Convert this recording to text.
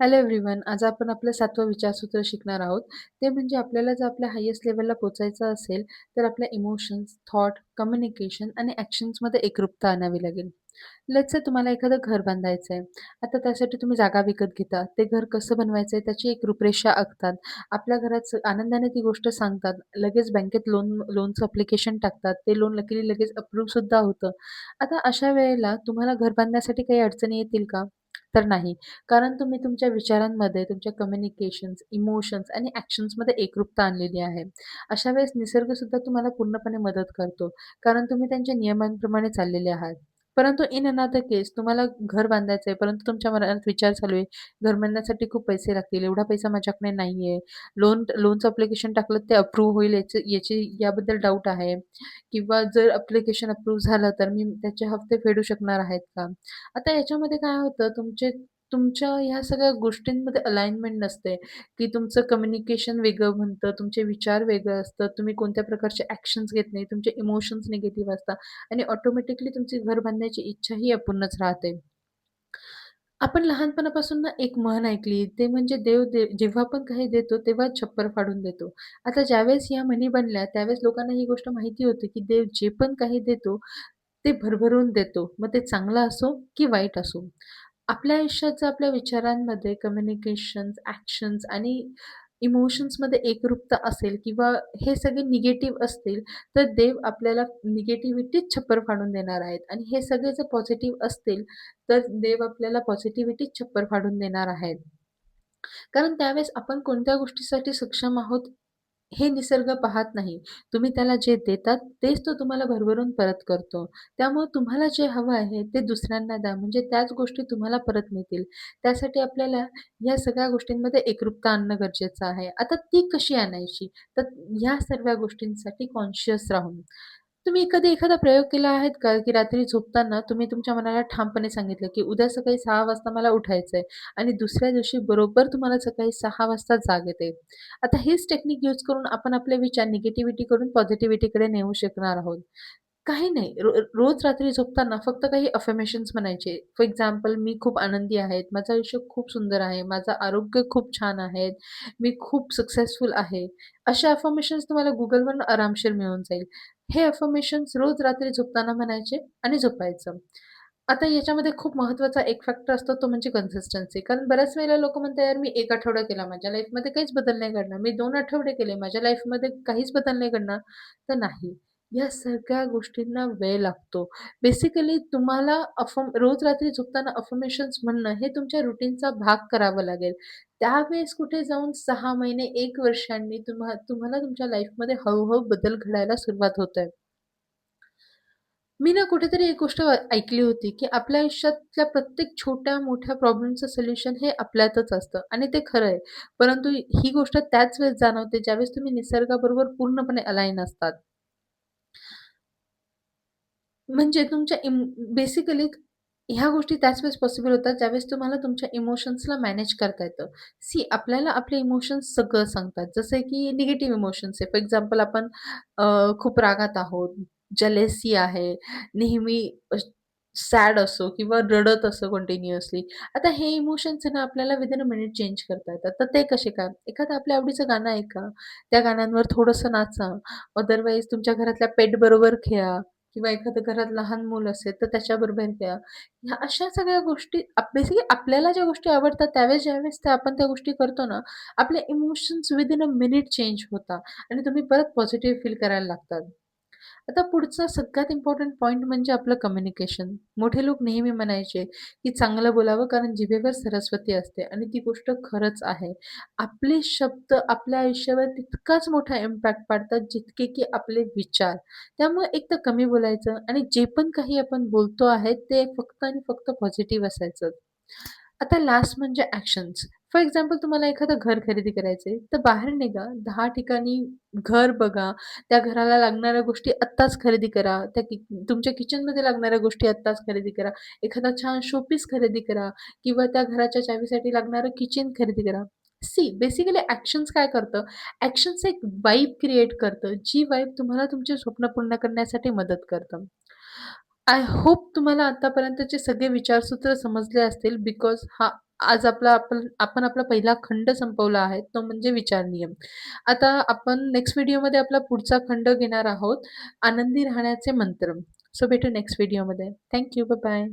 Hello everyone. आज आपण आपलं 7वं विचारसूत्र शिकणार आहोत. ते म्हणजे आपल्याला जर आपल्या हायेस्ट लेव्हलला पोहोचायचं असेल, तर आपल्या इमोशन्स, थॉट, कम्युनिकेशन आणि ॲक्शन्समध्ये एकरूपता आणावी लागेल. लेट्स से तुम्हाला एखादं घर बांधायचं आहे. आता त्यासाठी तुम्ही जागा विकत घेता. ते घर कसं बनवायचं आहे त्याची एक रूपरेषा आखतात. आपल्या घरात आनंदाने ती गोष्ट सांगतात. लगेच बँकेत लोन लोनचं ॲप्लिकेशन टाकतात. ते लोन लकीली लगेच अप्रूव्हसुद्धा होतं. आता अशा वेळेला तुम्हाला घर बांधण्यासाठी काही अडचणी येतील का? तर नाही. कारण तुम्ही तुमच्या विचारांमध्ये, तुमच्या कम्युनिकेशन्स, इमोशन्स आणि ॲक्शन्समध्ये एकरूपता आणलेली आहे. अशा वेळेस निसर्गसुद्धा तुम्हाला पूर्णपणे मदत करतो. कारण तुम्ही त्यांच्या नियमांप्रमाणे चाललेले आहात. परंतु इन अनादर केस तुम्हाला घर बांधायचं आहे, परंतु तुमच्या मनात विचार चालू आहे, घर बांधण्यासाठी खूप पैसे लागतील, एवढा पैसा माझ्याकडे नाही आहे. लोन लोनचं अप्लिकेशन टाकलं ते अप्रूव्ह होईल याचे याची याबद्दल डाऊट आहे किंवा जर अप्लिकेशन अप्रूव्ह झालं तर मी त्याचे हफ्ते फेडू शकणार आहेत का? आता याच्यामध्ये काय होतं तुमचे तुमच्या ह्या सगळ्या गोष्टींमध्ये अलाइनमेंट नसते, की तुमचं कम्युनिकेशन वेगळं म्हणतं, तुमचे विचार वेगळं असतं, तुम्ही कोणत्या प्रकारचे ॲक्शन्स घेत नाही, तुमचे इमोशन्स निगेटिव्ह असतात आणि ऑटोमॅटिकली तुमची घर बांधण्याची इच्छाही अपूर्णच राहते. आपण लहानपणापासून ना एक म्हण ऐकली, ते म्हणजे देव दे जेव्हा पण काही देतो तेव्हा छप्पर फाडून देतो. आता ज्यावेळेस या म्हणी बनल्या, त्यावेळेस लोकांना ही गोष्ट माहिती होती, की देव जे पण काही देतो, ते भरभरून देतो. मग ते चांगलं असो की वाईट असो. आपल्या आयुष्यात जर आपल्या विचारांमध्ये कम्युनिकेशन्स, ॲक्शन्स आणि इमोशन्समध्ये एकरूपता असेल किंवा हे सगळे निगेटिव्ह असतील, तर देव आपल्याला निगेटिव्हिटीच छप्पर फाडून देणार आहेत आणि हे सगळे जर पॉझिटिव्ह असतील, तर देव आपल्याला पॉझिटिव्हिटीच छप्पर फाडून देणार आहेत. कारण त्यावेळेस आपण कोणत्या गोष्टीसाठी सक्षम आहोत हे निसर्ग पाहत नाही. तुम्ही त्याला जे देतात तेच तो तुम्हाला भरभरून परत करतो. त्यामुळे तुम्हाला जे हवं आहे ते दुसऱ्यांना द्या म्हणजे त्याच गोष्टी तुम्हाला परत मिळतील. त्यासाठी आपल्याला या सगळ्या गोष्टींमध्ये एकरूपता आणणं गरजेचं आहे. आता ती कशी आणायची? तर ह्या सर्व गोष्टींसाठी कॉन्शियस राहून. तुम्ही कधी एखादा प्रयोग केला आहेत का, की रात्री झोपताना तुम्ही तुमच्या मनाला ठामपणे सांगितलं, की उद्या सकाळी सहा वाजता मला उठायचंय आणि दुसऱ्या दिवशी बरोबर तुम्हाला सकाळी सहा वाजता जाग येते. आता हेच टेक्निक यूज करून आपण आपले विचार निगेटिव्हिटीकडून पॉझिटिव्हिटीकडे नेऊ शकणार आहोत. काही नाही. रो रोज रात्री झोपताना फक्त काही अफर्मेशन्स म्हणायचे. फॉर एक्झाम्पल, मी खूप आनंदी आहे, माझं आयुष्य खूप सुंदर आहे, माझं आरोग्य खूप छान आहे, मी खूप सक्सेसफुल आहे. अशा अफर्मेशन्स तुम्हाला Googleवरून आरामशीर मिळून जाईल. हे अफर्मेशन्स रोज रात्री झोपताना म्हणायचे आणि झोपायचं. आता याच्यामध्ये खूप महत्त्वाचा एक फॅक्टर असतो तो म्हणजे कन्सिस्टन्सी. कारण बऱ्याच वेळेला लोकं म्हणतात, "यार मी 1 आठवडा केला, माझ्या लाईफमध्ये काहीच बदल नाही घडणार. मी 2 आठवडे केले, माझ्या लाईफमध्ये काहीच बदल नाही घडणार." तर नाही. या सगळ्या गोष्टींना वेळ लागतो. बेसिकली तुम्हाला अफम रोज रात्री झोपताना अफर्मेशन्स म्हणणं हे तुमच्या रुटीनचा भाग करावा लागेल. त्यावेळेस कुठे जाऊन 6 महिने, 1 वर्षांनी तुम्हा तुम्हाला तुमच्या लाईफमध्ये हळू बदल घडायला सुरुवात होते. मी ना कुठेतरी एक गोष्ट ऐकली होती, की आपल्या आयुष्यातल्या प्रत्येक छोट्या-मोठ्या प्रॉब्लेमचं सोल्युशन हे आपल्यातच असतं आणि ते खरं आहे. परंतु ही गोष्ट त्याच वेळेस जाणवते ज्यावेळेस तुम्ही निसर्गाबरोबर पूर्णपणे अलाईन असतात. म्हणजे तुमच्या इम बेसिकली ह्या गोष्टी त्याच वेळेस पॉसिबल होतात ज्यावेळेस तुम्हाला तुमच्या इमोशन्सला मॅनेज करता येतं. सी आपल्याला आपले इमोशन्स सगळं सांगतात. जसं की निगेटिव्ह इमोशन्स आहे. फॉर एक्झाम्पल आपण अ, खूप रागात आहोत, जलेसी आहे, नेहमी अ, सॅड असो किंवा रडत असो कंटिन्युअसली. आता हे इमोशन्स आहे ना आपल्याला विदिन अ मिनिट चेंज करता येतात. तर ते कसे काय? एखादं आपल्या आवडीचं गाणं ऐका, त्या गाण्यांवर थोडंसं नाचा. अदरवाईज तुमच्या घरातल्या पेटबरोबर खेळा किंवा एखादं घरात लहान मूल असेल तर त्याच्याबरोबर खेळा. ह्या अशा सगळ्या गोष्टी आप बेसिकली आपल्याला ज्या गोष्टी आवडतात त्यावेळेस ज्यावेळेस त्या आपण त्या गोष्टी करतो ना, आपले emotions within a minute change होतात आणि तुम्ही परत पॉझिटिव्ह फील करायला लागतात. आता पुढचा सगळ्यात इम्पॉर्टंट पॉईंट म्हणजे आपलं कम्युनिकेशन. मोठे लोक नेहमी म्हणायचे, की चांगलं बोलावं कारण जिभेवर सरस्वती असते आणि ती गोष्ट खरंच आहे. आपले शब्द आपल्या आयुष्यावर तितकाच मोठा इम्पॅक्ट पाडतात जितके की आपले विचार. त्यामुळे एक तर कमी बोलायचं आणि जे पण काही आपण बोलतो आहे ते फक्त आणि फक्त पॉझिटिव्ह असायचं. आता लास्ट म्हणजे ॲक्शन्स. फॉर एक्झाम्पल तुम्हाला एखादं घर खरेदी करायचंय, तर बाहेर निघा, दहा ठिकाणी घर बघा, त्या घराला लागणाऱ्या गोष्टी आत्ताच खरेदी करा. त्या कि तुमच्या किचनमध्ये लागणाऱ्या गोष्टी आत्ताच खरेदी करा. एखादा छान शोपीस खरेदी करा किंवा त्या घराच्या चावीसाठी लागणारं किचन खरेदी करा. सी बेसिकली ॲक्शन्स काय करतं? ॲक्शन्स एक वाईब क्रिएट करतं, जी वाईब तुम्हाला तुमचे स्वप्न पूर्ण करण्यासाठी मदत करतं. आय होप तुम्हाला आतापर्यंतचे सगळे विचारसूत्र समजले असतील बिकॉज हा आज आपला आपण आपण आपला पहिला खंड संपवला आहे, तो म्हणजे विचार नियम. आता आपण नेक्स्ट व्हिडिओमध्ये आपला पुढचा खंड घेणार आहोत, आनंदी राहण्याचे मंत्र. सो भेटू नेक्स्ट व्हिडिओमध्ये. Thank you. बाय.